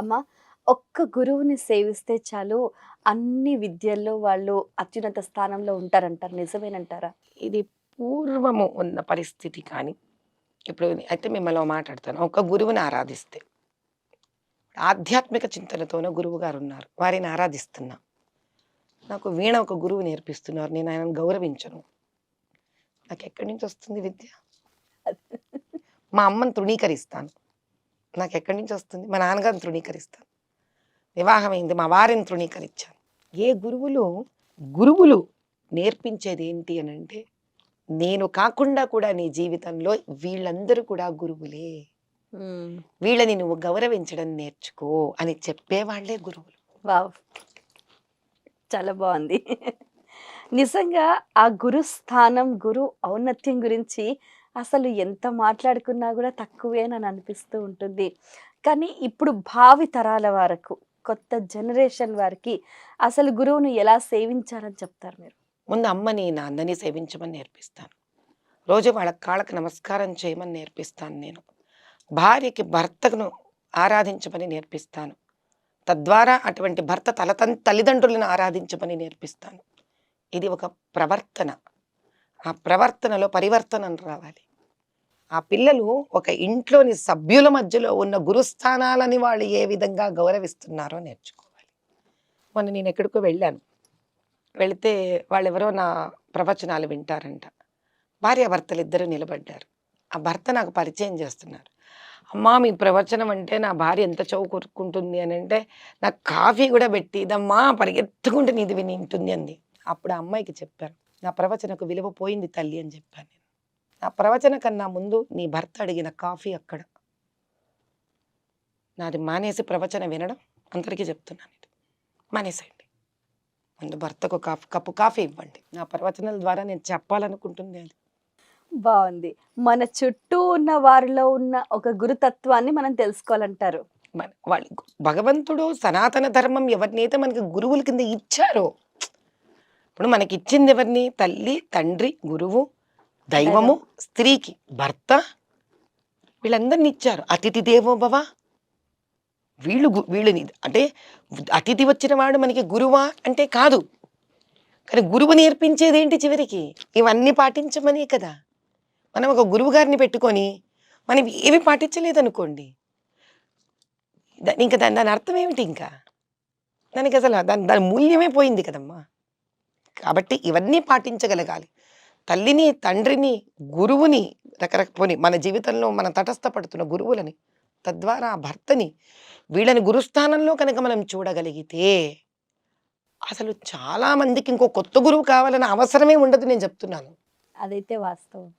అమ్మ ఒక్క గురువుని సేవిస్తే చాలు అన్ని విద్యల్లో వాళ్ళు అత్యున్నత స్థానంలో ఉంటారంటారు. నిజమేనంటారా? ఇది పూర్వము ఉన్న పరిస్థితి కానీ ఇప్పుడు అయితే మిమ్మల్ని మాట్లాడతాను. ఒక గురువుని ఆరాధిస్తే ఆధ్యాత్మిక చింతనతోన గురువు గారు ఉన్నారు. వారిని ఆరాధిస్తున్నా. నాకు వీణ ఒక గురువు నేర్పిస్తున్నారు. నేను ఆయనను గౌరవించను. నాకు ఎక్కడి నుంచి వస్తుంది విద్య? మా అమ్మని తృణీకరిస్తాను. నాకు ఎక్కడి నుంచి వస్తుంది? మా నాన్నగారిని తృణీకరిస్తాను. వివాహమైంది మా వారిని తృణీకరించాను. ఏ గురువులు గురువులు నేర్పించేది ఏంటి అని అంటే నేను కాకుండా కూడా నీ జీవితంలో వీళ్ళందరూ కూడా గురువులే. వీళ్ళని నువ్వు గౌరవించడం నేర్చుకో అని చెప్పేవాళ్ళే గురువులు. చాలా బాగుంది. నిజంగా ఆ గురు స్థానం గురు ఔన్నత్యం గురించి అసలు ఎంత మాట్లాడుకున్నా కూడా తక్కువేనని అనిపిస్తూ ఉంటుంది. కానీ ఇప్పుడు భావి తరాల వరకు కొత్త జనరేషన్ వారికి అసలు గురువును ఎలా సేవించాలని చెప్తారు మీరు? ముందు అమ్మని నాన్నని సేవించమని నేర్పిస్తాను. రోజు వాళ్ళ కాళ్ళకి నమస్కారం చేయమని నేర్పిస్తాను నేను. భార్యకి భర్తను ఆరాధించమని నేర్పిస్తాను. తద్వారా అటువంటి భర్త తల తన్- తల్లిదండ్రులను ఆరాధించమని నేర్పిస్తాను. ఇది ఒక ప్రవర్తన. ఆ ప్రవర్తనలో పరివర్తన రావాలి. ఆ పిల్లలు ఒక ఇంట్లోని సభ్యుల మధ్యలో ఉన్న గురుస్థానాలని వాళ్ళు ఏ విధంగా గౌరవిస్తున్నారో నేర్చుకోవాలి. మొన్న నేను ఎక్కడికో వెళ్ళాను. వెళితే వాళ్ళెవరో నా ప్రవచనాలు వింటారంట. భార్యాభర్తలు ఇద్దరు నిలబడ్డారు. ఆ భర్త నాకు పరిచయం చేస్తున్నారు. అమ్మా మీ ప్రవచనం అంటే నా భార్య ఎంత చౌ కొరుక్కుంటుంది అని అంటే నాకు కాఫీ కూడా పెట్టి ఇదమ్మా పరిగెత్తుకుంటూ నీది విని అంది. అప్పుడు ఆ అమ్మాయికి చెప్పాను నా ప్రవచనకు విలువ పోయింది తల్లి అని చెప్పాను నేను. నా ప్రవచన కన్నా ముందు నీ భర్త అడిగిన కాఫీ అక్కడ. నాది మానేసి ప్రవచన వినడం అందరికీ చెప్తున్నాను ఇది మానేసేయండి. ముందు భర్తకు కాఫీ కప్పు కాఫీ ఇవ్వండి. నా ప్రవచనాల ద్వారా నేను చెప్పాలనుకుంటుంది అది. బాగుంది. మన చుట్టూ ఉన్న వారిలో ఉన్న ఒక గురుతత్వాన్ని మనం తెలుసుకోవాలంటారు. మన వాళ్ళు భగవంతుడు సనాతన ధర్మం ఎవరినైతే మనకి గురువుల కింద ఇచ్చారో ఇప్పుడు మనకి ఇచ్చింది ఎవరిని? తల్లి తండ్రి గురువు దైవము స్త్రీకి భర్త. వీళ్ళందరిని ఇచ్చారు. అతిథి దేవో భవ. వీళ్ళు వీళ్ళని అంటే అతిథి వచ్చిన వాడు మనకి గురువా అంటే కాదు. కానీ గురువు నేర్పించేది ఏంటి చివరికి? ఇవన్నీ పాటించమనే కదా. మనం ఒక గురువు గారిని పెట్టుకొని మనం ఏవి పాటించలేదనుకోండి. ఇంకా దాని దాని అర్థం ఏమిటి ఇంకా? దానికి అసలు దాని దాని మూల్యమే పోయింది కదమ్మా. కాబట్టి ఇవన్నీ పాటించగలగాలి. తల్లిని తండ్రిని గురువుని రకరకపోని మన జీవితంలో మన తటస్థపడుతున్న గురువులని తద్వారా భర్తని వీళ్ళని గురుస్థానంలో కనుక మనం చూడగలిగితే అసలు చాలా మందికి ఇంకో కొత్త గురువు కావాలన్న అవసరమే ఉండదు నేను చెప్తున్నాను. అదైతే వాస్తవం.